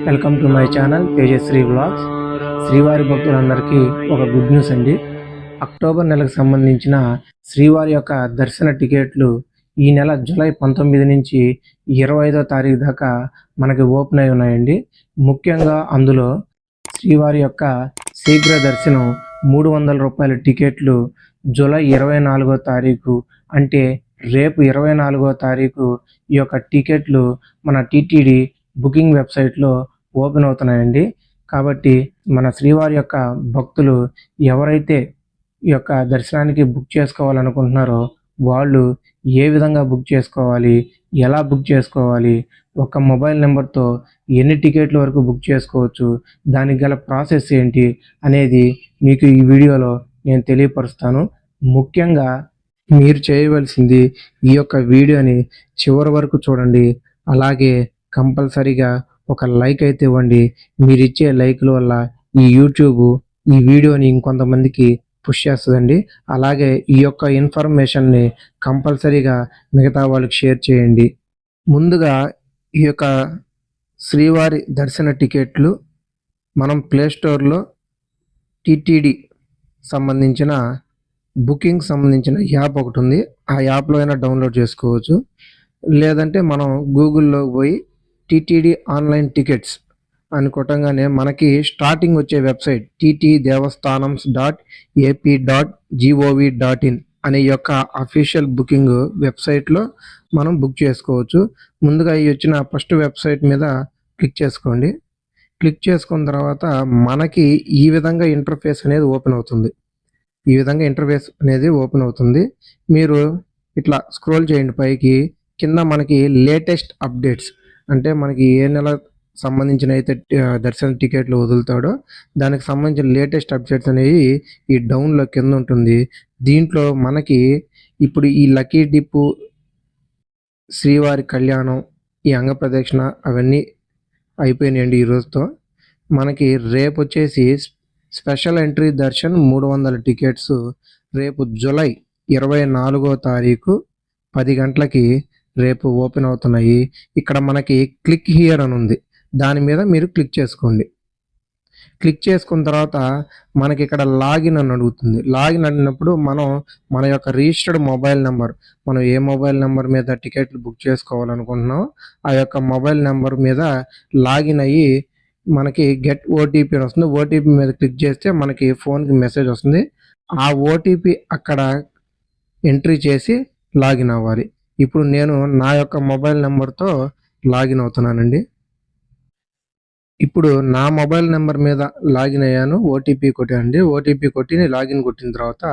Welcome to my channel Tejashri blogs శ్రీవారి భక్తులందరికీ ఒక గుడ్ న్యూస్ అండి. అక్టోబర్ నెలకు సంబంధించిన శ్రీవారి యొక్క దర్శన టికెట్లు ఈ నెల జూలై పంతొమ్మిది నుంచి ఇరవై ఐదో తారీఖు దాకా మనకి ఓపెన్ అయి ఉన్నాయండి. ముఖ్యంగా అందులో శ్రీవారి యొక్క శీఘ్ర దర్శనం మూడు వందల రూపాయల టికెట్లు జూలై ఇరవై నాలుగో తారీఖు అంటే రేపు ఇరవై నాలుగో తారీఖు ఈ యొక్క టికెట్లు మన టీటీడీ బుకింగ్ వెబ్సైట్లో ఓపెన్ అవుతున్నాయండి. కాబట్టి మన శ్రీవారి యొక్క భక్తులు ఎవరైతే ఈ యొక్క దర్శనానికి బుక్ చేసుకోవాలనుకుంటున్నారో వాళ్ళు ఏ విధంగా బుక్ చేసుకోవాలి ఎలా బుక్ చేసుకోవాలి ఒక మొబైల్ నెంబర్తో ఎన్ని టికెట్ల వరకు బుక్ చేసుకోవచ్చు దానికి గల ప్రాసెస్ ఏంటి అనేది మీకు ఈ వీడియోలో నేను తెలియపరుస్తాను. ముఖ్యంగా మీరు చేయవలసింది ఈ యొక్క వీడియోని చివరి వరకు చూడండి. అలాగే కంపల్సరీగా ఒక లైక్ అయితే ఇవ్వండి. మీరు ఇచ్చే లైక్ల వల్ల ఈ యూట్యూబ్ ఈ వీడియోని ఇంకొంతమందికి పుష్ చేస్తుందండి. అలాగే ఈ యొక్క ఇన్ఫర్మేషన్ని కంపల్సరీగా మిగతా వాళ్ళకి షేర్ చేయండి. ముందుగా ఈ యొక్క శ్రీవారి దర్శన టికెట్లు మనం ప్లే స్టోర్లో టీటీడీ సంబంధించిన బుకింగ్ సంబంధించిన యాప్ ఒకటి ఉంది. ఆ యాప్లో అయినా డౌన్లోడ్ చేసుకోవచ్చు. లేదంటే మనం గూగుల్లో పోయి టీటీడీ ఆన్లైన్ టికెట్స్ అని కొట్టంగానే మనకి స్టార్టింగ్ వచ్చే website TT Devasthanams dot AP dot gov dot in అనే యొక్క అఫీషియల్ బుకింగ్ వెబ్సైట్లో మనం బుక్ చేసుకోవచ్చు. ముందుగా ఈ వచ్చిన ఫస్ట్ వెబ్సైట్ మీద క్లిక్ చేసుకోండి. క్లిక్ చేసుకున్న తర్వాత మనకి ఈ విధంగా ఇంటర్ఫేస్ అనేది ఓపెన్ అవుతుంది. ఈ విధంగా ఇంటర్ఫేస్ అనేది ఓపెన్ అవుతుంది. మీరు ఇట్లా స్క్రోల్ చేయండి పైకి. కింద మనకి లేటెస్ట్ అప్డేట్స్ అంటే మనకి ఏ నెల సంబంధించిన అయితే దర్శన టికెట్లు వదులుతాడో దానికి సంబంధించిన లేటెస్ట్ అప్డేట్స్ అనేవి ఈ డౌన్లో కింద ఉంటుంది. దీంట్లో మనకి ఇప్పుడు ఈ లక్కీ డిప్పు శ్రీవారి కళ్యాణం ఈ అంగ ప్రదక్షిణ అవన్నీ అయిపోయినాయండి ఈ రోజుతో. మనకి రేపు వచ్చేసి స్పెషల్ ఎంట్రీ దర్శన్ మూడు వందల టికెట్స్. రేపు జూలై ఇరవై నాలుగో తారీఖు పది గంటలకి రేపు ఓపెన్ అవుతున్నాయి. ఇక్కడ మనకి క్లిక్ హియర్ అని ఉంది. దాని మీద మీరు క్లిక్ చేసుకోండి. క్లిక్ చేసుకున్న తర్వాత మనకి ఇక్కడ లాగిన్ అని అడుగుతుంది. లాగిన్ అడిగినప్పుడు మనం మన యొక్క రిజిస్టర్డ్ మొబైల్ నెంబర్ మనం ఏ మొబైల్ నెంబర్ మీద టికెట్లు బుక్ చేసుకోవాలనుకుంటున్నామో ఆ యొక్క మొబైల్ నెంబర్ మీద లాగిన్ అయ్యి మనకి గెట్ ఓటీపీ అని వస్తుంది. ఓటీపీ మీద క్లిక్ చేస్తే మనకి ఫోన్కి మెసేజ్ వస్తుంది. ఆ ఓటీపీ అక్కడ ఎంట్రీ చేసి లాగిన్ అవ్వాలి. ఇప్పుడు నేను నా యొక్క మొబైల్ నెంబర్తో లాగిన్ అవుతున్నానండి. ఇప్పుడు నా మొబైల్ నెంబర్ మీద లాగిన్ అయ్యాను ఓటీపీ కొట్టానండి ఓటీపీ కొట్టి లాగిన్ కొట్టిన తర్వాత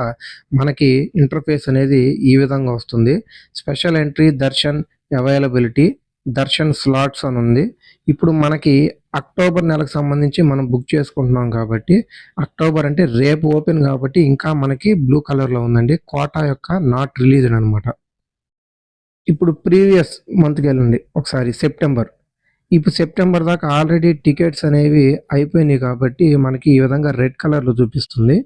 మనకి ఇంటర్ఫేస్ అనేది ఈ విధంగా వస్తుంది. Special entry darshan availability darshan slots అని ఉంది. ఇప్పుడు మనకి అక్టోబర్ నెలకు సంబంధించి మనం బుక్ చేసుకుంటున్నాం కాబట్టి అక్టోబర్ అంటే రేపు ఓపెన్ కాబట్టి ఇంకా మనకి బ్లూ కలర్లో ఉందండి. కోటా యొక్క నాట్ రిలీజ్డ్ అనమాట ఇప్పుడు ప్రీవియస్ మంత్కి వెళ్ళండి ఒకసారి సెప్టెంబర్. ఇప్పుడు సెప్టెంబర్ దాకా ఆల్రెడీ టికెట్స్ అనేవి అయిపోయినాయి కాబట్టి మనకి ఈ విధంగా రెడ్ కలర్లో చూపిస్తుంది.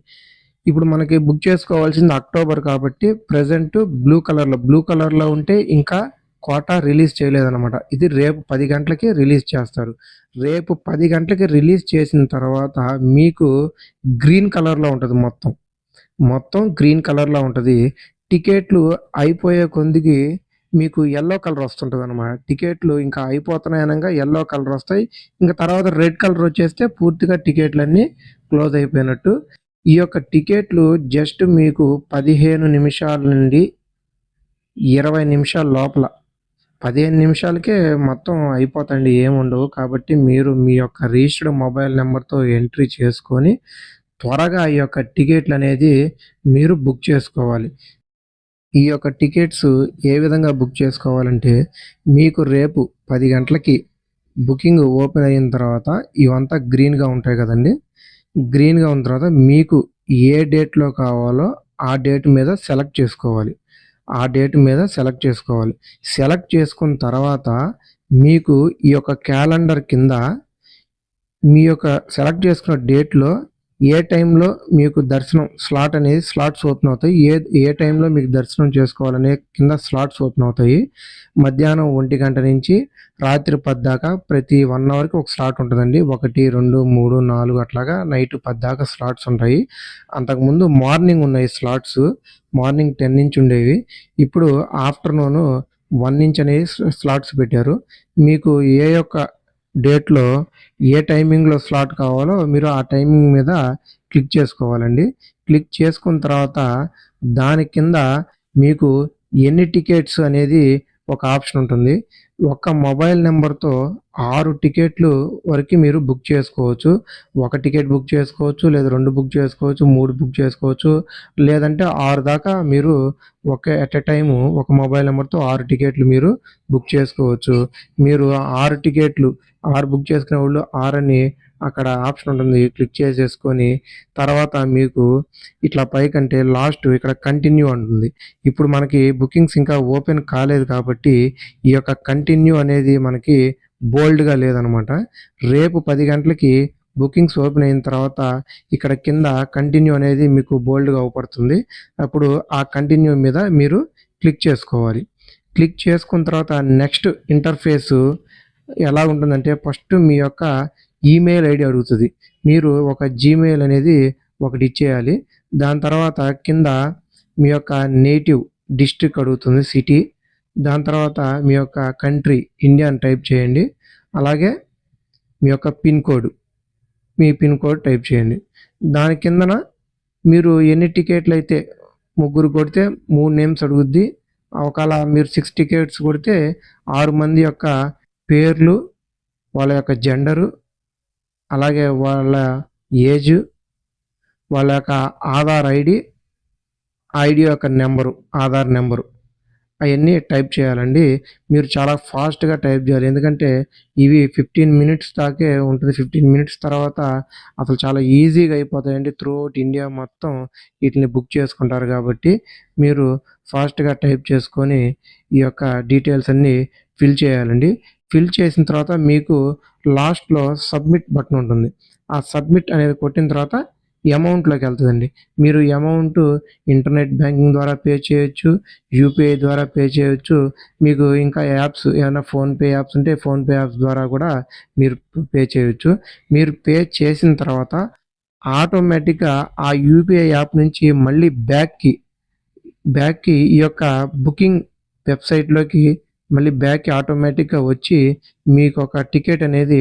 ఇప్పుడు మనకి బుక్ చేసుకోవాల్సింది అక్టోబర్ కాబట్టి ప్రజెంట్ బ్లూ కలర్లో బ్లూ కలర్లో ఉంటే ఇంకా కోటా రిలీజ్ చేయలేదన్నమాట. ఇది రేపు పది గంటలకి రిలీజ్ చేస్తారు. రేపు పది గంటలకి రిలీజ్ చేసిన తర్వాత మీకు గ్రీన్ కలర్లో ఉంటుంది మొత్తం. మొత్తం గ్రీన్ కలర్లో ఉంటుంది. టికెట్లు అయిపోయే కొద్దికి మీకు ఎల్లో కలర్ వస్తుంటుంది అనమాట టికెట్లు ఇంకా అయిపోతున్నాయి అనగా ఎల్లో కలర్ వస్తాయి. ఇంకా తర్వాత రెడ్ కలర్ వచ్చేస్తే పూర్తిగా టికెట్లన్నీ క్లోజ్ అయిపోయినట్టు. ఈ యొక్క టికెట్లు జస్ట్ మీకు పదిహేను నిమిషాల నుండి ఇరవై నిమిషాల లోపల. పదిహేను నిమిషాలకే మొత్తం అయిపోతండి ఏముండవు కాబట్టి మీరు మీ యొక్క రిజిస్టర్డ్ మొబైల్ నెంబర్తో ఎంట్రీ చేసుకొని త్వరగా ఈ యొక్క టికెట్లు అనేది మీరు బుక్ చేసుకోవాలి. ఈ యొక్క టికెట్స్ ఏ విధంగా బుక్ చేసుకోవాలంటే మీకు రేపు పది గంటలకి బుకింగ్ ఓపెన్ అయిన తర్వాత ఇవంతా గ్రీన్గా ఉంటాయి కదండి. గ్రీన్గా ఉన్న తర్వాత మీకు ఏ డేట్లో కావాలో ఆ డేట్ మీద సెలెక్ట్ చేసుకోవాలి. ఆ డేట్ మీద సెలెక్ట్ చేసుకోవాలి. సెలెక్ట్ చేసుకున్న తర్వాత మీకు ఈ యొక్క క్యాలెండర్ కింద మీ యొక్క సెలెక్ట్ చేసుకున్న డేట్లో ఏ టైంలో మీకు దర్శనం స్లాట్ అనేది స్లాట్స్ ఓపెన్ అవుతాయి ఏ ఏ టైంలో మీకు దర్శనం చేసుకోవాలనే కింద స్లాట్స్ ఓపెన్ అవుతాయి. మధ్యాహ్నం ఒంటి గంట నుంచి రాత్రి పద్దాకా ప్రతి వన్ అవర్కి ఒక స్లాట్ ఉంటుందండి. ఒకటి రెండు మూడు నాలుగు అట్లాగా నైట్ పద్దాకా స్లాట్స్ ఉంటాయి. అంతకుముందు మార్నింగ్ ఉన్నాయి స్లాట్స్ మార్నింగ్ టెన్ నుంచి ఉండేవి. ఇప్పుడు ఆఫ్టర్నూన్ వన్ ఇంచ్ అనేది స్లాట్స్ పెట్టారు. మీకు ఏ యొక్క డేట్లో ఏ టైమింగ్లో స్లాట్ కావాలో మీరు ఆ టైమింగ్ మీద క్లిక్ చేసుకోవాలండి. క్లిక్ చేసుకున్న తర్వాత దాని కింద మీకు ఎన్ని టికెట్స్ అనేది ఒక ఆప్షన్ ఉంటుంది. ఒక మొబైల్ నెంబర్తో ఆరు టికెట్లు వరకు మీరు బుక్ చేసుకోవచ్చు. ఒక టికెట్ బుక్ చేసుకోవచ్చు లేదా రెండు బుక్ చేసుకోవచ్చు మూడు బుక్ చేసుకోవచ్చు లేదంటే ఆరు దాకా మీరు ఒక ఎట్ ఎ టైము ఒక మొబైల్ నెంబర్తో ఆరు టికెట్లు మీరు బుక్ చేసుకోవచ్చు. మీరు ఆరు టికెట్లు ఆరు బుక్ చేసుకునే వాళ్ళు ఆరు అని అక్కడ ఆప్షన్ ఉంటుంది. క్లిక్ చేసేసుకొని తర్వాత మీకు ఇట్లా పైకంటే లాస్ట్ ఇక్కడ కంటిన్యూ అంటుంది. ఇప్పుడు మనకి బుకింగ్స్ ఇంకా ఓపెన్ కాలేదు కాబట్టి ఈ యొక్క కంటిన్యూ అనేది మనకి బోల్డ్గా లేదనమాట. రేపు పది గంటలకి బుకింగ్స్ ఓపెన్ అయిన తర్వాత ఇక్కడ కింద కంటిన్యూ అనేది మీకు బోల్డ్గా అవపడుతుంది. అప్పుడు ఆ కంటిన్యూ మీద మీరు క్లిక్ చేసుకోవాలి. క్లిక్ చేసుకున్న తర్వాత నెక్స్ట్ ఇంటర్ఫేసు ఎలా ఉంటుందంటే ఫస్ట్ మీ యొక్క ఈమెయిల్ ఐడి అడుగుతుంది. మీరు ఒక జీమెయిల్ అనేది ఒకటి ఇచ్చేయాలి. దాని తర్వాత కింద మీ యొక్క నేటివ్ డిస్ట్రిక్ట్ అడుగుతుంది సిటీ. దాని తర్వాత మీ యొక్క కంట్రీ ఇండియా అని టైప్ చేయండి. అలాగే మీ యొక్క పిన్ కోడ్ మీ పిన్ కోడ్ టైప్ చేయండి. దాని కిందన మీరు ఎన్ని టికెట్లు అయితే ముగ్గురు కొడితే మూడు నేమ్స్ అడుగుద్ది. ఒకవేళ మీరు సిక్స్ టికెట్స్ కొడితే ఆరు మంది యొక్క పేర్లు వాళ్ళ యొక్క జెండరు అలాగే వాళ్ళ ఏజ్ వాళ్ళ యొక్క ఆధార్ ఐడి ఐడి యొక్క నెంబరు ఆధార్ నెంబరు అవన్నీ టైప్ చేయాలండి. మీరు చాలా ఫాస్ట్గా టైప్ చేయాలి. ఎందుకంటే ఇవి ఫిఫ్టీన్ మినిట్స్ దాకే ఉంటుంది. ఫిఫ్టీన్ మినిట్స్ తర్వాత అసలు చాలా ఈజీగా అయిపోతాయండి. త్రూ అవుట్ ఇండియా మొత్తం వీటిని బుక్ చేసుకుంటారు కాబట్టి మీరు ఫాస్ట్గా టైప్ చేసుకొని ఈ యొక్క డీటెయిల్స్ అన్నీ ఫిల్ చేయాలండి. ఫిల్ చేసిన తర్వాత మీకు లాస్ట్లో సబ్మిట్ బటన్ ఉంటుంది. ఆ సబ్మిట్ అనేది కొట్టిన తర్వాత అమౌంట్లోకి వెళ్తుందండి. మీరు అమౌంట్ ఇంటర్నెట్ బ్యాంకింగ్ ద్వారా పే చేయొచ్చు యూపీఐ ద్వారా పే చేయొచ్చు మీకు ఇంకా యాప్స్ ఏమైనా ఫోన్పే యాప్స్ ఉంటే ఫోన్పే యాప్స్ ద్వారా కూడా మీరు పే చేయొచ్చు. మీరు పే చేసిన తర్వాత ఆటోమేటిక్గా ఆ యూపీఐ యాప్ నుంచి మళ్ళీ బ్యాక్కి బ్యాక్కి ఈ యొక్క బుకింగ్ వెబ్సైట్లోకి మళ్ళీ బ్యాక్ ఆటోమేటిక్గా వచ్చి మీకు ఒక టికెట్ అనేది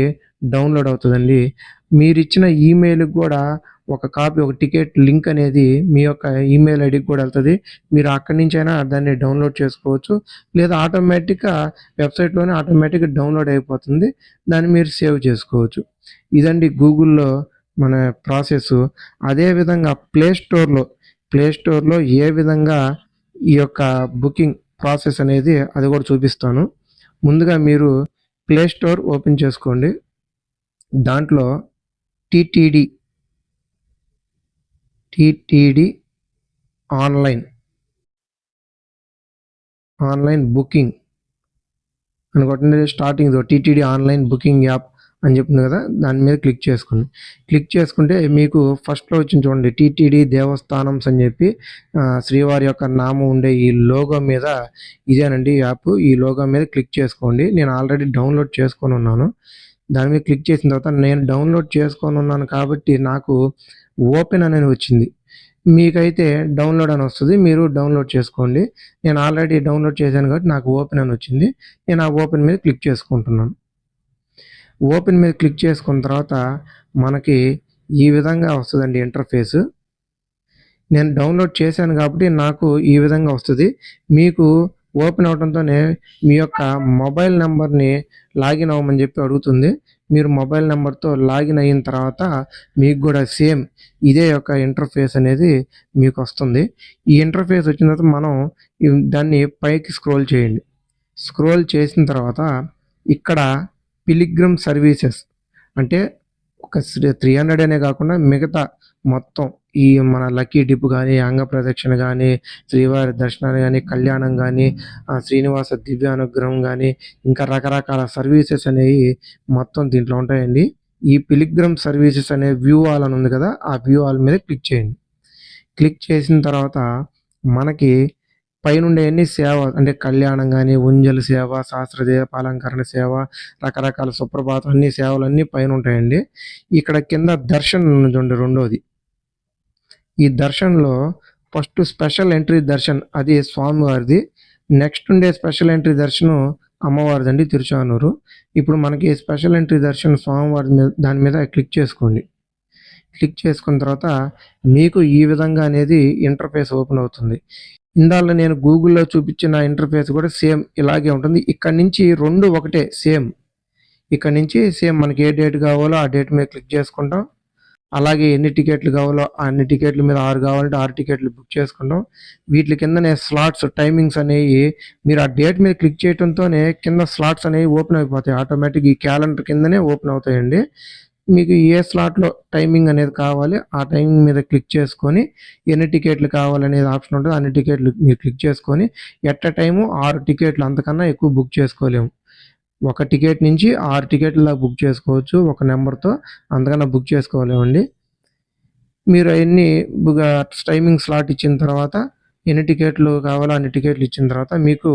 డౌన్లోడ్ అవుతుందండి. మీరు ఇచ్చిన ఈమెయిల్కి కూడా ఒక కాపీ ఒక టికెట్ లింక్ అనేది మీ యొక్క ఈమెయిల్ ఐడికి కూడా వెళ్తుంది. మీరు అక్కడి నుంచి అయినా దాన్ని డౌన్లోడ్ చేసుకోవచ్చు. లేదా ఆటోమేటిక్గా వెబ్సైట్లోనే ఆటోమేటిక్గా డౌన్లోడ్ అయిపోతుంది. దాన్ని మీరు సేవ్ చేసుకోవచ్చు. ఇదండి గూగుల్లో మన ప్రాసెస్. అదేవిధంగా ప్లే స్టోర్లో ప్లే స్టోర్లో ఏ విధంగా ఈ యొక్క బుకింగ్ ప్రాసెస్ అనేది అది కూడా చూపిస్తాను. ముందుగా మీరు ప్లే స్టోర్ ఓపెన్ చేసుకోండి. దాంట్లో TTD TTD online online booking అని కొట్టండి starting TTD online booking app అని చెప్తుంది కదా దాని మీద క్లిక్ చేసుకోండి క్లిక్ చేసుకుంటే మీకు ఫస్ట్లో వచ్చిన చూడండి టీటీడీ దేవస్థానమ్స్ అని చెప్పి శ్రీవారి యొక్క నామం ఉండే ఈ లోగో మీద ఇదేనండి యాప్ ఈ లోగో మీద క్లిక్ చేసుకోండి. నేను ఆల్రెడీ డౌన్లోడ్ చేసుకొని ఉన్నాను. దాని మీద క్లిక్ చేసిన తర్వాత నేను డౌన్లోడ్ చేసుకొని ఉన్నాను కాబట్టి నాకు ఓపెన్ అనేది వచ్చింది. మీకైతే డౌన్లోడ్ అని వస్తుంది. మీరు డౌన్లోడ్ చేసుకోండి. నేను ఆల్రెడీ డౌన్లోడ్ చేశాను కాబట్టి నాకు ఓపెన్ అని వచ్చింది. నేను ఆ ఓపెన్ మీద క్లిక్ చేసుకుంటున్నాను. ఓపెన్ మీద క్లిక్ చేసుకున్న తర్వాత మనకి ఈ విధంగా వస్తుందండి ఇంటర్ఫేసు. నేను డౌన్లోడ్ చేశాను కాబట్టి నాకు ఈ విధంగా వస్తుంది. మీకు ఓపెన్ అవడంతోనే మీ యొక్క మొబైల్ నెంబర్ని లాగిన్ అవ్వమని చెప్పి అడుగుతుంది. మీరు మొబైల్ నెంబర్తో లాగిన్ అయిన తర్వాత మీకు కూడా సేమ్ ఇదే యొక్క ఇంటర్ఫేస్ అనేది మీకు వస్తుంది. ఈ ఇంటర్ఫేస్ వచ్చిన తర్వాత మనం దాన్ని పైకి స్క్రోల్ చేయండి. స్క్రోల్ చేసిన తర్వాత ఇక్కడ పిలిగ్రమ్ సర్వీసెస్. అంటే ఒక త్రీ హండ్రెడ్ అనే కాకుండా మిగతా మొత్తం ఈ మన లక్కీ డిప్ కానీ అంగ ప్రదక్షిణ కానీ శ్రీవారి దర్శనాలు కానీ కళ్యాణం కానీ శ్రీనివాస దివ్య అనుగ్రహం కానీ ఇంకా రకరకాల సర్వీసెస్ అనేవి మొత్తం దీంట్లో ఉంటాయండి. ఈ పిలిగ్రమ్ సర్వీసెస్ అనే వ్యూ ఆల్ అని ఉంది కదా ఆ వ్యూ ఆల్ మీద క్లిక్ చేయండి. క్లిక్ చేసిన తర్వాత మనకి పైనుండే అన్ని సేవ అంటే కళ్యాణం కానీ ఉంజల సేవ శాస్త్ర దీపాలంకరణ సేవ రకరకాల సుప్రభాతం అన్ని సేవలు అన్నీ పైన ఉంటాయండి ఇక్కడ కింద దర్శన్ ఉంది రెండోది. ఈ దర్శన్లో ఫస్ట్ స్పెషల్ ఎంట్రీ దర్శన్ అది స్వామివారిది. నెక్స్ట్ ఉండే స్పెషల్ ఎంట్రీ దర్శనం అమ్మవారిది అండి తిరుచానూరు. ఇప్పుడు మనకి స్పెషల్ ఎంట్రీ దర్శనం స్వామివారి మీద దాని మీద క్లిక్ చేసుకోండి. క్లిక్ చేసుకున్న తర్వాత మీకు ఈ విధంగా అనేది ఇంటర్ఫేస్ ఓపెన్ అవుతుంది. ఇందాక నేను గూగుల్లో చూపించిన ఇంటర్ఫేస్ కూడా సేమ్ ఇలాగే ఉంటుంది. ఇక్కడ నుంచి రెండు ఒకటే సేమ్. ఇక్కడ నుంచి సేమ్ మనకి ఏ డేట్ కావాలో ఆ డేట్ మీద క్లిక్ చేసుకుంటాం. అలాగే ఎన్ని టికెట్లు కావాలో అన్ని టికెట్ల మీద ఆరు కావాలంటే ఆరు టికెట్లు బుక్ చేసుకుంటాం. వీటి కిందనే స్లాట్స్ టైమింగ్స్ అనేవి మీరు ఆ డేట్ మీద క్లిక్ చేయడంతోనే కింద స్లాట్స్ అనేవి ఓపెన్ అయిపోతాయి. ఆటోమేటిక్ ఈ క్యాలెండర్ కిందనే ఓపెన్ అవుతాయండి. మీకు ఏ స్లాట్లో టైమింగ్ అనేది కావాలి ఆ టైమింగ్ మీద క్లిక్ చేసుకొని ఎన్ని టికెట్లు కావాలనేది ఆప్షన్ ఉంటుంది అన్ని టికెట్లు మీరు క్లిక్ చేసుకొని ఎట్ టైము ఆరు టికెట్లు అంతకన్నా ఎక్కువ బుక్ చేసుకోలేము. ఒక టికెట్ నుంచి ఆరు టికెట్ల బుక్ చేసుకోవచ్చు ఒక నెంబర్తో అంతకన్నా బుక్ చేసుకోలేమండి. మీరు అవన్నీ టైమింగ్ స్లాట్ ఇచ్చిన తర్వాత ఎన్ని టికెట్లు కావాలో అన్ని టికెట్లు ఇచ్చిన తర్వాత మీకు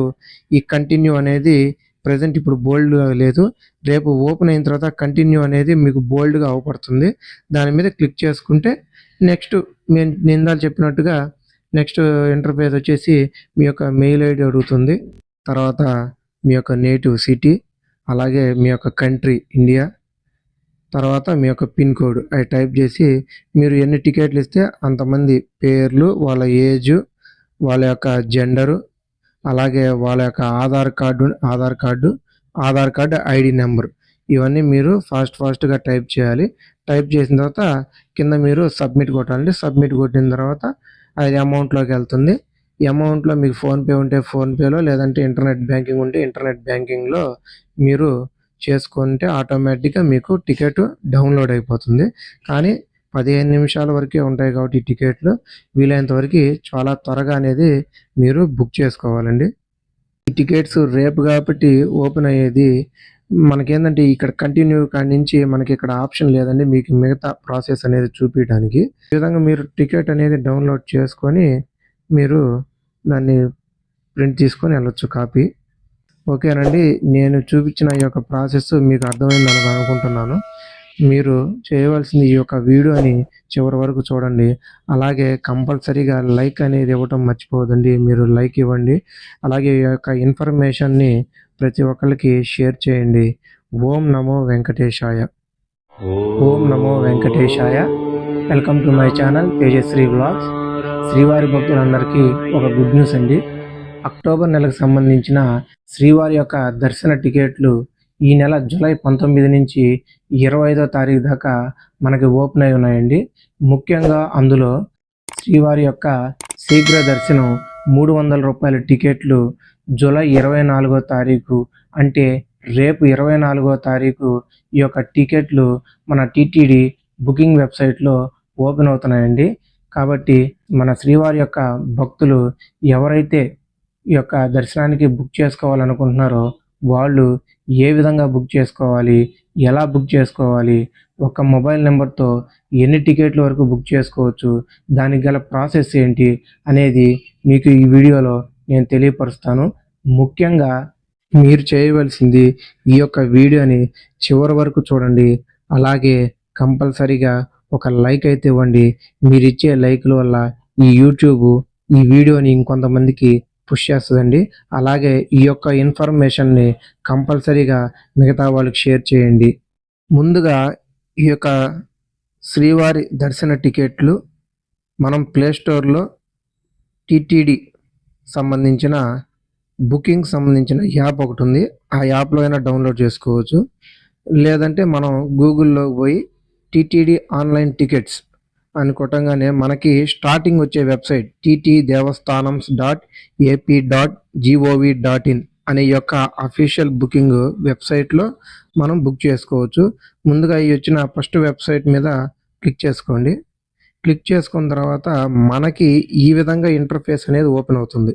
ఈ కంటిన్యూ అనేది ప్రజెంట్ ఇప్పుడు బోల్డ్ లేదు. రేపు ఓపెన్ అయిన తర్వాత కంటిన్యూ అనేది మీకు బోల్డ్గా అవపడుతుంది. దాని మీద క్లిక్ చేసుకుంటే నెక్స్ట్ నేను నిందాలు చెప్పినట్టుగా నెక్స్ట్ ఇంటర్ఫేస్ వచ్చేసి మీ యొక్క మెయిల్ ఐడి అడుగుతుంది. తర్వాత మీ యొక్క నేటివ్ సిటీ అలాగే మీ యొక్క కంట్రీ ఇండియా తర్వాత మీ యొక్క పిన్ కోడ్ అవి టైప్ చేసి మీరు ఎన్ని టికెట్లు ఇస్తే అంతమంది పేర్లు వాళ్ళ ఏజ్ వాళ్ళ యొక్క జెండరు అలాగే వాళ్ళ యొక్క Aadhaar card Aadhaar card Aadhaar card ID number ఇవన్నీ మీరు ఫాస్ట్ ఫాస్ట్గా టైప్ చేయాలి. టైప్ చేసిన తర్వాత కింద మీరు సబ్మిట్ కొట్టాలండి. సబ్మిట్ కొట్టిన తర్వాత అది అమౌంట్లోకి వెళ్తుంది. ఈ అమౌంట్లో మీకు ఫోన్పే ఉంటే ఫోన్పేలో లేదంటే ఇంటర్నెట్ బ్యాంకింగ్ ఉంటే ఇంటర్నెట్ బ్యాంకింగ్లో మీరు చేసుకుంటే ఆటోమేటిక్గా మీకు టికెట్ డౌన్లోడ్ అయిపోతుంది. కానీ పదిహేను నిమిషాల వరకే ఉంటాయి కాబట్టి ఈ టికెట్లు. వీలైనంత వరకు చాలా త్వరగా అనేది మీరు బుక్ చేసుకోవాలండి. ఈ టికెట్స్ రేపు కాబట్టి ఓపెన్ అయ్యేది మనకేంటంటే ఇక్కడ కంటిన్యూ కాడి నుంచి మనకి ఇక్కడ ఆప్షన్ లేదండి. మీకు మిగతా ప్రాసెస్ అనేది చూపించడానికి ఈ విధంగా మీరు టికెట్ అనేది డౌన్లోడ్ చేసుకొని మీరు దాన్ని ప్రింట్ తీసుకొని వెళ్ళొచ్చు కాపీ. ఓకేనండి. నేను చూపించిన ఈ యొక్క ప్రాసెస్ మీకు అర్థమైందని అనుకుంటున్నాను. మీరు చేయవలసింది ఈ యొక్క వీడియోని చివరి వరకు చూడండి. అలాగే కంపల్సరీగా లైక్ అనేది ఇవ్వటం మర్చిపోదండి మీరు లైక్ ఇవ్వండి. అలాగే ఈ యొక్క ఇన్ఫర్మేషన్ని ప్రతి ఒక్కరికి షేర్ చేయండి. ఓం నమో వెంకటేశాయ. ఓం నమో వెంకటేశాయ. Welcome to my channel Tejashri blogs శ్రీవారి భక్తులందరికీ ఒక గుడ్ న్యూస్ అండి. అక్టోబర్ నెలకు సంబంధించిన శ్రీవారి యొక్క దర్శన టికెట్లు ఈ నెల జూలై పంతొమ్మిది నుంచి ఇరవై ఐదో తారీఖు దాకా మనకి ఓపెన్ అయి ఉన్నాయండి. ముఖ్యంగా అందులో శ్రీవారి యొక్క శీఘ్ర దర్శనం మూడు వందల రూపాయల టికెట్లు జూలై ఇరవై నాలుగో తారీఖు అంటే రేపు ఇరవై నాలుగో తారీఖు ఈ యొక్క టికెట్లు మన టీటీడీ బుకింగ్ వెబ్సైట్లో ఓపెన్ అవుతున్నాయండి. కాబట్టి మన శ్రీవారి యొక్క భక్తులు ఎవరైతే ఈ యొక్క దర్శనానికి బుక్ చేసుకోవాలనుకుంటున్నారో వాళ్ళు ఏ విధంగా బుక్ చేసుకోవాలి ఎలా బుక్ చేసుకోవాలి ఒక మొబైల్ నెంబర్తో ఎన్ని టికెట్ల వరకు బుక్ చేసుకోవచ్చు దానికి గల ప్రాసెస్ ఏంటి అనేది మీకు ఈ వీడియోలో నేను తెలియపరుస్తాను. ముఖ్యంగా మీరు చేయవలసింది ఈ యొక్క వీడియోని చివరి వరకు చూడండి. అలాగే కంపల్సరీగా ఒక లైక్ అయితే ఇవ్వండి. మీరు ఇచ్చే లైక్ల వల్ల ఈ యూట్యూబ్ ఈ వీడియోని ఇంకొంతమందికి పుష్ చేస్తుందండి. అలాగే ఈ యొక్క ఇన్ఫర్మేషన్ని కంపల్సరీగా మిగతా వాళ్ళకి షేర్ చేయండి. ముందుగా ఈ యొక్క శ్రీవారి దర్శన టికెట్లు మనం ప్లే స్టోర్లో టీటీడీ సంబంధించిన బుకింగ్ సంబంధించిన యాప్ ఒకటి ఉంది. ఆ యాప్లో అయినా డౌన్లోడ్ చేసుకోవచ్చు. లేదంటే మనం గూగుల్లో పోయి టీటీడీ ఆన్లైన్ టికెట్స్ అని కొట్టంగానే మనకి స్టార్టింగ్ వచ్చే website TT Devasthanams dot AP dot G O V dot in అనే యొక్క అఫీషియల్ బుకింగ్ వెబ్సైట్లో మనం బుక్ చేసుకోవచ్చు. ముందుగా ఈ వచ్చిన ఫస్ట్ వెబ్సైట్ మీద క్లిక్ చేసుకోండి. క్లిక్ చేసుకున్న తర్వాత మనకి ఈ విధంగా ఇంటర్ఫేస్ అనేది ఓపెన్ అవుతుంది.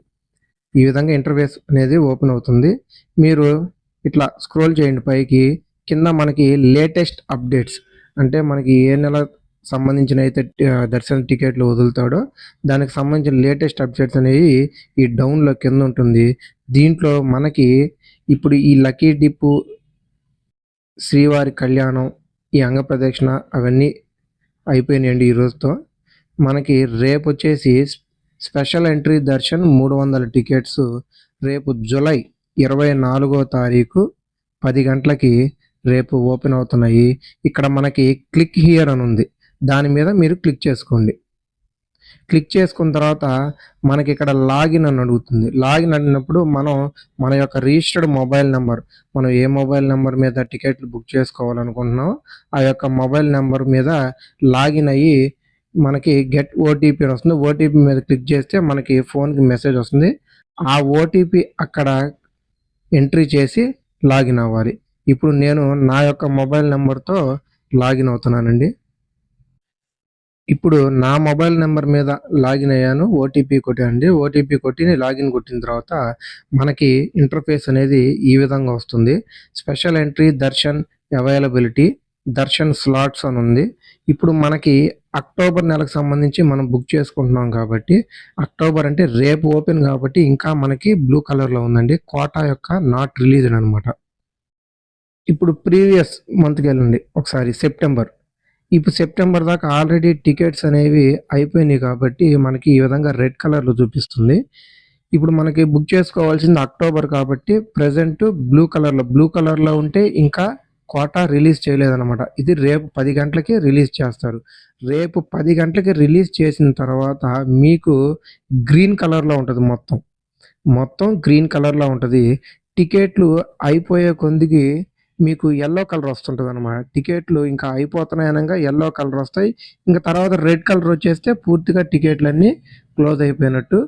ఈ విధంగా ఇంటర్ఫేస్ అనేది ఓపెన్ అవుతుంది. మీరు ఇట్లా స్క్రోల్ చేయండి పైకి. కింద మనకి లేటెస్ట్ అప్డేట్స్ అంటే మనకి ఏ నెల సంబంధించిన అయితే దర్శన టికెట్లు వదులుతాడో దానికి సంబంధించిన లేటెస్ట్ అప్డేట్స్ అనేవి ఈ డౌన్లో కింద ఉంటుంది. దీంట్లో మనకి ఇప్పుడు ఈ లక్కీ డిప్పు శ్రీవారి కళ్యాణం ఈ అంగ ప్రదక్షిణ అవన్నీ అయిపోయినాయండి ఈ రోజుతో. మనకి రేపు వచ్చేసి స్పెషల్ ఎంట్రీ దర్శన్ మూడు వందల టికెట్స్. రేపు జూలై ఇరవై నాలుగో తారీఖు పది గంటలకి రేపు ఓపెన్ అవుతున్నాయి. ఇక్కడ మనకి క్లిక్ హియర్ అని ఉంది. దాని మీద మీరు క్లిక్ చేసుకోండి. క్లిక్ చేసుకున్న తర్వాత మనకి ఇక్కడ లాగిన్ అని అడుగుతుంది. లాగిన్ అడిగినప్పుడు మనం మన యొక్క రిజిస్టర్డ్ మొబైల్ నెంబర్ మనం ఏ మొబైల్ నెంబర్ మీద టికెట్లు బుక్ చేసుకోవాలనుకుంటున్నామో ఆ యొక్క మొబైల్ నెంబర్ మీద లాగిన్ అయ్యి మనకి గెట్ ఓటీపీ అని వస్తుంది. ఓటీపీ మీద క్లిక్ చేస్తే మనకి ఫోన్కి మెసేజ్ వస్తుంది. ఆ ఓటీపీ అక్కడ ఎంట్రీ చేసి లాగిన్ అవ్వాలి. ఇప్పుడు నేను నా యొక్క మొబైల్ నెంబర్తో లాగిన్ అవుతున్నానండి. ఇప్పుడు నా మొబైల్ నెంబర్ మీద లాగిన్ అయ్యాను ఓటీపీ కొట్టండి ఓటీపీ కొట్టి లాగిన్ కొట్టిన తర్వాత మనకి ఇంటర్ఫేస్ అనేది ఈ విధంగా వస్తుంది. Special entry darshan availability darshan slots అని ఉంది. ఇప్పుడు మనకి అక్టోబర్ నెలకు సంబంధించి మనం బుక్ చేసుకుంటున్నాం కాబట్టి అక్టోబర్ అంటే రేపు ఓపెన్ కాబట్టి ఇంకా మనకి బ్లూ కలర్లో ఉందండి. కోటా యొక్క నాట్ రిలీజ్డ్ అనమాట ఇప్పుడు ప్రీవియస్ మంత్కి వెళ్ళండి. ఒకసారి సెప్టెంబర్. ఇప్పుడు సెప్టెంబర్ దాకా ఆల్రెడీ టికెట్స్ అనేవి అయిపోయినాయి కాబట్టి మనకి ఈ విధంగా రెడ్ కలర్లో చూపిస్తుంది. ఇప్పుడు మనకి బుక్ చేసుకోవాల్సింది అక్టోబర్ కాబట్టి ప్రజెంట్ బ్లూ కలర్లో బ్లూ కలర్లో ఉంటే ఇంకా కోటా రిలీజ్ చేయలేదన్నమాట. ఇది రేపు పది గంటలకి రిలీజ్ చేస్తారు. రేపు పది గంటలకి రిలీజ్ చేసిన తర్వాత మీకు గ్రీన్ కలర్లో ఉంటుంది మొత్తం. మొత్తం గ్రీన్ కలర్లో ఉంటుంది. టికెట్లు అయిపోయే కొందికి మీకు ఎల్లో కలర్ వస్తుంటుంది అనమాట టికెట్లు ఇంకా అయిపోతున్నాయి అనగా ఎల్లో కలర్ వస్తాయి. ఇంకా తర్వాత రెడ్ కలర్ వచ్చేస్తే పూర్తిగా టికెట్లన్నీ క్లోజ్ అయిపోయినట్టు.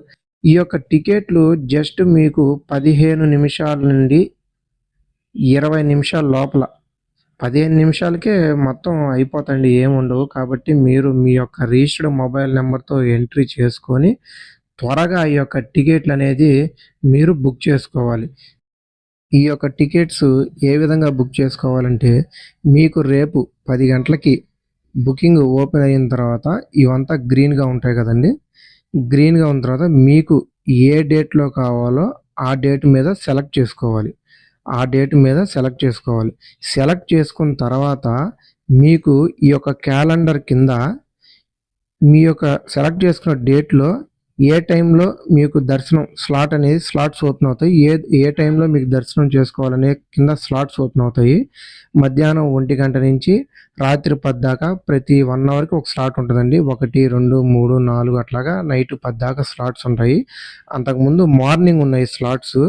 ఈ యొక్క టికెట్లు జస్ట్ మీకు పదిహేను నిమిషాల నుండి ఇరవై నిమిషాల లోపల. పదిహేను నిమిషాలకే మొత్తం అయిపోతండి ఏముండవు కాబట్టి మీరు మీ యొక్క రిజిస్టర్డ్ మొబైల్ నెంబర్తో ఎంట్రీ చేసుకొని త్వరగా ఈ యొక్క టికెట్లు అనేది మీరు బుక్ చేసుకోవాలి. ఈ యొక్క టికెట్స్ ఏ విధంగా బుక్ చేసుకోవాలంటే మీకు రేపు పది గంటలకి బుకింగ్ ఓపెన్ అయిన తర్వాత ఇవంతా గ్రీన్గా ఉంటాయి కదండి. గ్రీన్గా ఉన్న తర్వాత మీకు ఏ డేట్లో కావాలో ఆ డేట్ మీద సెలెక్ట్ చేసుకోవాలి. ఆ డేట్ మీద సెలెక్ట్ చేసుకోవాలి. సెలెక్ట్ చేసుకున్న తర్వాత మీకు ఈ యొక్క క్యాలెండర్ కింద మీ యొక్క సెలెక్ట్ చేసుకున్న డేట్లో ఏ టైంలో మీకు దర్శనం స్లాట్ అనేది స్లాట్స్ ఓపెన్ అవుతాయి? ఏ ఏ టైంలో మీకు దర్శనం చేసుకోవాలనే కింద స్లాట్స్ ఓపెన్ అవుతాయి? మధ్యాహ్నం ఒంటి గంట నుంచి రాత్రి పది దాకా ప్రతి వన్ అవర్కి ఒక స్లాట్ ఉంటుందండి. ఒకటి రెండు మూడు నాలుగు అట్లాగా నైట్ పద్దాకా స్లాట్స్ ఉంటాయి. అంతకుముందు మార్నింగ్ ఉన్నాయి స్లాట్స్.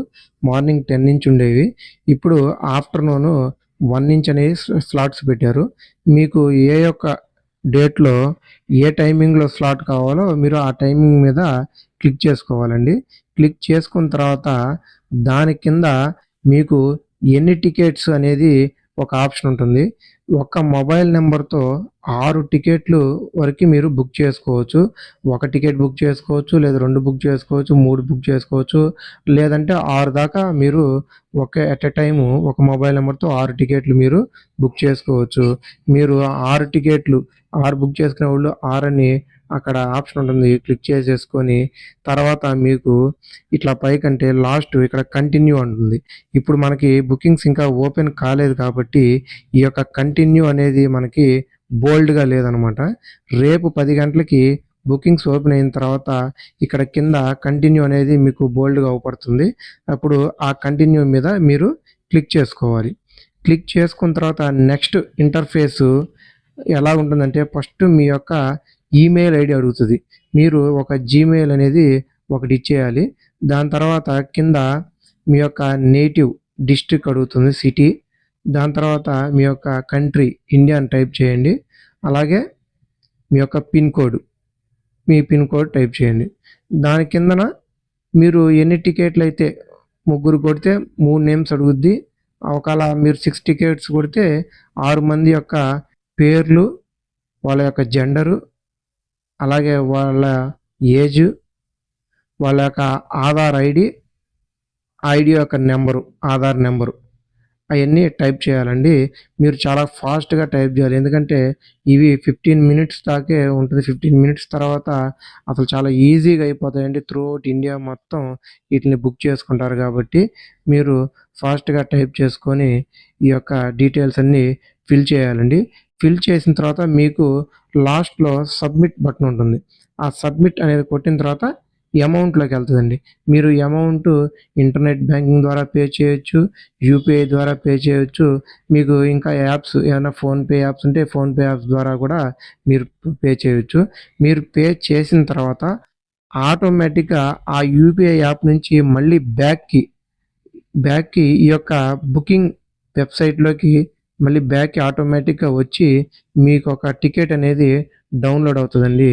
మార్నింగ్ టెన్ నుంచి ఉండేవి. ఇప్పుడు ఆఫ్టర్నూన్ వన్ ఇంచ్ అనేది స్లాట్స్ పెట్టారు. మీకు ఏ యొక్క డేట్లో ఏ టైమింగ్లో స్లాట్ కావాలో మీరు ఆ టైమింగ్ మీద క్లిక్ చేసుకోవాలండి. క్లిక్ చేసుకున్న తర్వాత దాని కింద మీకు ఎన్ని టికెట్స్ అనేది ఒక ఆప్షన్ ఉంటుంది. ఒక మొబైల్ నెంబర్తో ఆరు టికెట్లు వరకు మీరు బుక్ చేసుకోవచ్చు. ఒక టికెట్ బుక్ చేసుకోవచ్చు లేదా రెండు బుక్ చేసుకోవచ్చు మూడు బుక్ చేసుకోవచ్చు. లేదంటే ఆరు దాకా మీరు ఒక ఎట్ ఎ టైము ఒక మొబైల్ నెంబర్తో ఆరు టికెట్లు మీరు బుక్ చేసుకోవచ్చు. మీరు ఆరు టికెట్లు ఆరు బుక్ చేసుకునే వాళ్ళు ఆరని అక్కడ ఆప్షన్ ఉంటుంది. క్లిక్ చేసేసుకొని తర్వాత మీకు ఇట్లా పైకంటే లాస్ట్ ఇక్కడ కంటిన్యూ ఉంటుంది ఇప్పుడు మనకి బుకింగ్స్ ఇంకా ఓపెన్ కాలేదు కాబట్టి ఈ యొక్క కంటిన్యూ అనేది మనకి బోల్డ్గా లేదనమాట. రేపు పది గంటలకి బుకింగ్స్ ఓపెన్ అయిన తర్వాత ఇక్కడ కింద కంటిన్యూ అనేది మీకు బోల్డ్గా అవపడుతుంది. అప్పుడు ఆ కంటిన్యూ మీద మీరు క్లిక్ చేసుకోవాలి. క్లిక్ చేసుకున్న తర్వాత నెక్స్ట్ ఇంటర్ఫేసు ఎలా ఉంటుందంటే ఫస్ట్ మీ యొక్క ఈమెయిల్ ఐడి అడుగుతుంది. మీరు ఒక జీమెయిల్ అనేది ఒకటి ఇచ్చేయాలి. దాని తర్వాత కింద మీ యొక్క నేటివ్ డిస్ట్రిక్ట్ అడుగుతుంది సిటీ. దాని తర్వాత మీ యొక్క కంట్రీ ఇండియా అని టైప్ చేయండి. అలాగే మీ యొక్క పిన్ కోడ్ మీ పిన్ కోడ్ టైప్ చేయండి. దాని కిందన మీరు ఎన్ని టికెట్లు అయితే ముగ్గురు కొడితే మూడు నేమ్స్ అడుగుద్ది. ఒకవేళ మీరు సిక్స్ టికెట్స్ కొడితే ఆరు మంది యొక్క పేర్లు వాళ్ళ యొక్క జెండరు అలాగే వాళ్ళ ఏజ్ వాళ్ళ యొక్క ఆధార్ ఐడి ఐడి యొక్క నెంబరు ఆధార్ నెంబరు అవన్నీ టైప్ చేయాలండి. మీరు చాలా ఫాస్ట్గా టైప్ చేయాలి. ఎందుకంటే ఇవి ఫిఫ్టీన్ మినిట్స్ దాకే ఉంటుంది. ఫిఫ్టీన్ మినిట్స్ తర్వాత అసలు చాలా ఈజీగా అయిపోతాయండి. త్రూ అవుట్ ఇండియా మొత్తం వీటిని బుక్ చేసుకుంటారు కాబట్టి మీరు ఫాస్ట్గా టైప్ చేసుకొని ఈ యొక్క డీటెయిల్స్ అన్నీ ఫిల్ చేయాలండి. ఫిల్ చేసిన తర్వాత మీకు లాస్ట్లో సబ్మిట్ బటన్ ఉంటుంది. ఆ సబ్మిట్ అనేది కొట్టిన తర్వాత అమౌంట్లోకి వెళ్తుందండి. మీరు అమౌంట్ ఇంటర్నెట్ బ్యాంకింగ్ ద్వారా పే చేయొచ్చు యూపీఐ ద్వారా పే చేయొచ్చు మీకు ఇంకా యాప్స్ ఏమైనా ఫోన్పే యాప్స్ ఉంటే ఫోన్పే యాప్స్ ద్వారా కూడా మీరు పే చేయొచ్చు. మీరు పే చేసిన తర్వాత ఆటోమేటిక్గా ఆ యూపీఐ యాప్ నుంచి మళ్ళీ బ్యాక్కి బ్యాక్కి ఈ యొక్క బుకింగ్ వెబ్సైట్లోకి మళ్ళీ బ్యాక్ ఆటోమేటిక్గా వచ్చి మీకు ఒక టికెట్ అనేది డౌన్లోడ్ అవుతుందండి.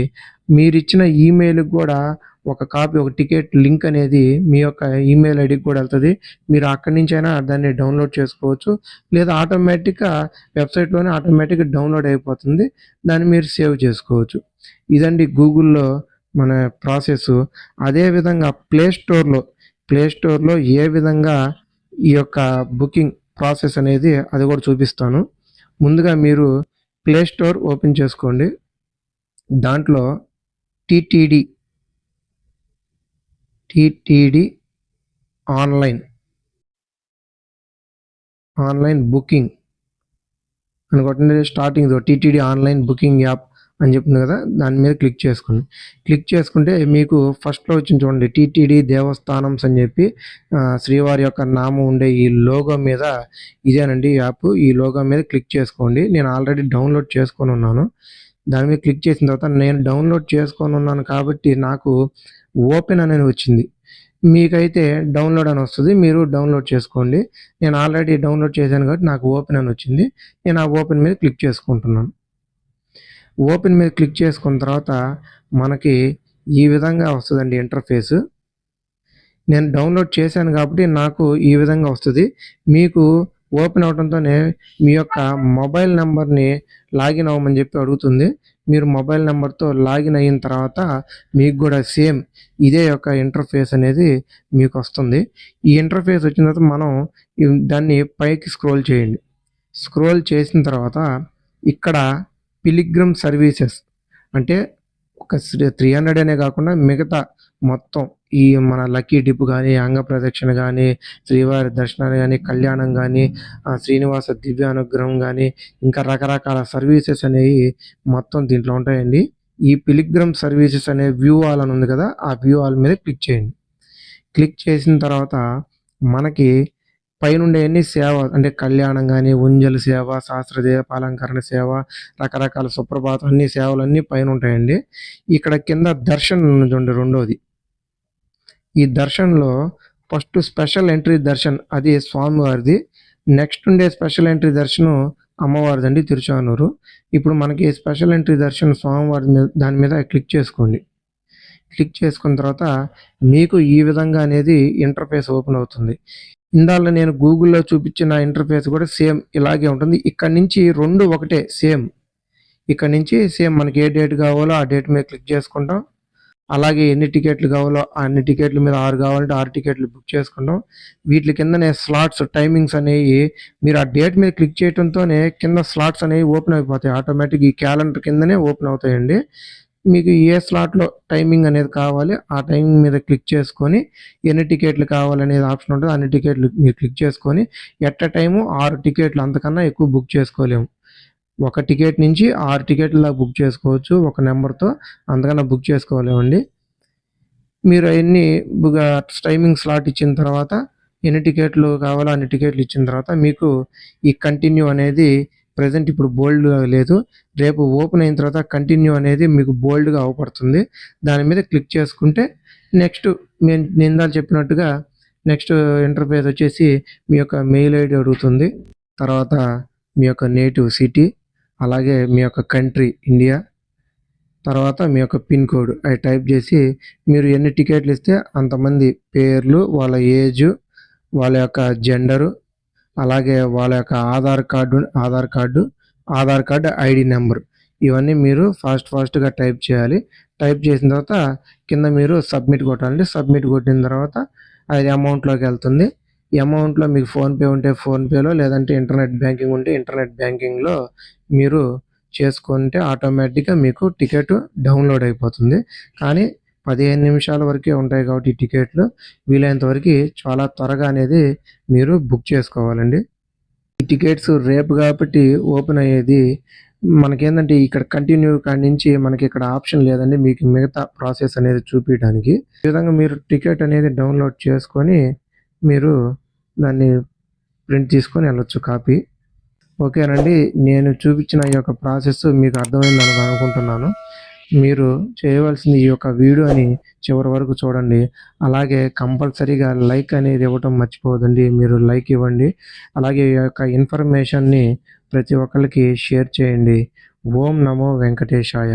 మీరు ఇచ్చిన ఈమెయిల్కి కూడా ఒక కాపీ ఒక టికెట్ లింక్ అనేది మీ యొక్క ఈమెయిల్ ఐడికి కూడా వెళ్తుంది. మీరు అక్కడి నుంచి అయినా దాన్ని డౌన్లోడ్ చేసుకోవచ్చు. లేదా ఆటోమేటిక్గా వెబ్సైట్లోనే ఆటోమేటిక్గా డౌన్లోడ్ అయిపోతుంది. దాన్ని మీరు సేవ్ చేసుకోవచ్చు. ఇదండి గూగుల్లో మన ప్రాసెస్. అదేవిధంగా ప్లే స్టోర్లో ప్లే స్టోర్లో ఏ విధంగా ఈ యొక్క బుకింగ్ ప్రాసెస్ అనేది అది కూడా చూపిస్తాను. ముందుగా మీరు ప్లే స్టోర్ ఓపెన్ చేసుకోండి. దాంట్లో TTD TTD online online booking అని starting TTD online booking app అని చెప్తుంది కదా దాని మీద క్లిక్ చేసుకోండి. క్లిక్ చేసుకుంటే మీకు ఫస్ట్లో వచ్చింది చూడండి టీటీడీ దేవస్థానమ్స్ అని చెప్పి శ్రీవారి యొక్క నామం ఉండే ఈ లోగో మీద ఇదేనండి ఈ యాప్ ఈ లోగో మీద క్లిక్ చేసుకోండి. నేను ఆల్రెడీ డౌన్లోడ్ చేసుకొని ఉన్నాను. దాని మీద క్లిక్ చేసిన తర్వాత నేను డౌన్లోడ్ చేసుకొని ఉన్నాను కాబట్టి నాకు ఓపెన్ అనేది వచ్చింది. మీకైతే డౌన్లోడ్ అని వస్తుంది. మీరు డౌన్లోడ్ చేసుకోండి. నేను ఆల్రెడీ డౌన్లోడ్ చేశాను కాబట్టి నాకు ఓపెన్ అని వచ్చింది. నేను ఆ ఓపెన్ మీద క్లిక్ చేసుకుంటున్నాను. ఓపెన్ మీద క్లిక్ చేసుకున్న తర్వాత మనకి ఈ విధంగా వస్తుందండి ఇంటర్ఫేస్. నేను డౌన్లోడ్ చేశాను కాబట్టి నాకు ఈ విధంగా వస్తుంది. మీకు ఓపెన్ అవడంతోనే మీ యొక్క మొబైల్ నెంబర్ని లాగిన్ అవ్వమని చెప్పి అడుగుతుంది. మీరు మొబైల్ నెంబర్తో లాగిన్ అయిన తర్వాత మీకు కూడా సేమ్ ఇదే యొక్క ఇంటర్ఫేస్ అనేది మీకు వస్తుంది. ఈ ఇంటర్ఫేస్ వచ్చిన తర్వాత మనం దాన్ని పైకి స్క్రోల్ చేయండి. స్క్రోల్ చేసిన తర్వాత ఇక్కడ పిలిగ్రమ్ సర్వీసెస్. అంటే ఒక త్రీ హండ్రెడ్ అనే కాకుండా మిగతా మొత్తం ఈ మన లక్కీ డిప్ కానీ అంగ ప్రదక్షిణ కానీ శ్రీవారి దర్శనాలు కానీ కళ్యాణం కానీ శ్రీనివాస దివ్యానుగ్రహం కానీ ఇంకా రకరకాల సర్వీసెస్ అనేవి మొత్తం దీంట్లో ఉంటాయండి. ఈ పిలిగ్రమ్ సర్వీసెస్ అనే వ్యూ ఆల్ అని ఉంది కదా ఆ వ్యూ ఆల్ మీద క్లిక్ చేయండి. క్లిక్ చేసిన తర్వాత మనకి పైనుండే అన్ని సేవ అంటే కళ్యాణం కానీ ఉంజల సేవ శాస్త్ర దీపాలంకరణ సేవ రకరకాల సుప్రభాతం అన్ని సేవలు అన్నీ పైన ఉంటాయండి ఇక్కడ కింద దర్శన్ ఉంది చూడండి రెండోది. ఈ దర్శన్లో ఫస్ట్ స్పెషల్ ఎంట్రీ దర్శన్ అది స్వామివారిది. నెక్స్ట్ ఉండే స్పెషల్ ఎంట్రీ దర్శనం అమ్మవారిది అండి తిరుచానూరు. ఇప్పుడు మనకి స్పెషల్ ఎంట్రీ దర్శనం స్వామివారి మీద దాని మీద క్లిక్ చేసుకోండి. క్లిక్ చేసుకున్న తర్వాత మీకు ఈ విధంగా అనేది ఇంటర్ఫేస్ ఓపెన్ అవుతుంది. ఇందాక నేను గూగుల్లో చూపించిన ఇంటర్ఫేస్ కూడా సేమ్ ఇలాగే ఉంటుంది. ఇక్కడ నుంచి రెండు ఒకటే సేమ్. ఇక్కడ నుంచి సేమ్ మనకి ఏ డేట్ కావాలో ఆ డేట్ మీద క్లిక్ చేసుకుంటాం. అలాగే ఎన్ని టికెట్లు కావాలో అన్ని టికెట్ల మీద ఆరు కావాలంటే ఆరు టికెట్లు బుక్ చేసుకుంటాం. వీటి కిందనే స్లాట్స్ టైమింగ్స్ అనేవి మీరు ఆ డేట్ మీద క్లిక్ చేయడంతోనే కింద స్లాట్స్ అనేవి ఓపెన్ అయిపోతాయి. ఆటోమేటిక్ ఈ క్యాలెండర్ కిందనే ఓపెన్ అవుతాయండి. మీకు ఏ స్లాట్లో టైమింగ్ అనేది కావాలి ఆ టైమింగ్ మీద క్లిక్ చేసుకొని ఎన్ని టికెట్లు కావాలనేది ఆప్షన్ ఉంటుంది. అన్ని టికెట్లు మీరు క్లిక్ చేసుకొని ఎట్ టైము ఆరు టికెట్లు అంతకన్నా ఎక్కువ బుక్ చేసుకోలేము. ఒక టికెట్ నుంచి ఆరు టికెట్ల బుక్ చేసుకోవచ్చు ఒక నెంబర్తో అంతకన్నా బుక్ చేసుకోలేమండి. మీరు అవన్నీ టైమింగ్ స్లాట్ ఇచ్చిన తర్వాత ఎన్ని టికెట్లు కావాలో అన్ని టికెట్లు ఇచ్చిన తర్వాత మీకు ఈ కంటిన్యూ అనేది ప్రజెంట్ ఇప్పుడు బోల్డ్ లేదు. రేపు ఓపెన్ అయిన తర్వాత కంటిన్యూ అనేది మీకు బోల్డ్గా అవపడుతుంది. దాని మీద క్లిక్ చేసుకుంటే నెక్స్ట్ నేను నిందాలు చెప్పినట్టుగా నెక్స్ట్ ఇంటర్ఫేస్ వచ్చేసి మీ యొక్క మెయిల్ ఐడి అడుగుతుంది. తర్వాత మీ యొక్క నేటివ్ సిటీ అలాగే మీ యొక్క కంట్రీ ఇండియా తర్వాత మీ యొక్క పిన్ కోడ్ అవి టైప్ చేసి మీరు ఎన్ని టికెట్లు ఇస్తే అంతమంది పేర్లు వాళ్ళ ఏజ్ వాళ్ళ యొక్క జెండరు అలాగే వాళ్ళ యొక్క Aadhaar card Aadhaar card Aadhaar card ID number. ఇవన్నీ మీరు ఫాస్ట్ ఫాస్ట్గా టైప్ చేయాలి. టైప్ చేసిన తర్వాత కింద మీరు సబ్మిట్ కొట్టాలండి. సబ్మిట్ కొట్టిన తర్వాత అది అమౌంట్లోకి వెళ్తుంది. అమౌంట్లో మీకు ఫోన్పే ఉంటే ఫోన్పేలో లేదంటే ఇంటర్నెట్ బ్యాంకింగ్ ఉంటే ఇంటర్నెట్ బ్యాంకింగ్లో మీరు చేసుకుంటే ఆటోమేటిక్గా మీకు టికెట్ డౌన్లోడ్ అయిపోతుంది. కానీ పదిహేను నిమిషాల వరకే ఉంటాయి కాబట్టి ఈ టికెట్లు. వీలైనంత వరకు చాలా త్వరగా అనేది మీరు బుక్ చేసుకోవాలండి. ఈ టికెట్స్ రేపు కాబట్టి ఓపెన్ అయ్యేది మనకేంటంటే ఇక్కడ కంటిన్యూ కాడి నుంచి మనకి ఇక్కడ ఆప్షన్ లేదండి. మీకు మిగతా ప్రాసెస్ అనేది చూపించడానికి ఈ విధంగా మీరు టికెట్ అనేది డౌన్లోడ్ చేసుకొని మీరు దాన్ని ప్రింట్ తీసుకొని వెళ్ళొచ్చు కాపీ. ఓకేనండి. నేను చూపించిన ఈ యొక్క ప్రాసెస్ మీకు అర్థమైందని అనుకుంటున్నాను. మీరు చేయవలసింది ఈ యొక్క వీడియోని చివరి వరకు చూడండి. అలాగే కంపల్సరీగా లైక్ అనేది ఇవ్వటం మర్చిపోదండి మీరు లైక్ ఇవ్వండి. అలాగే ఈ యొక్క ఇన్ఫర్మేషన్ని ప్రతి ఒక్కరికి షేర్ చేయండి. ఓం నమో వెంకటేశాయ.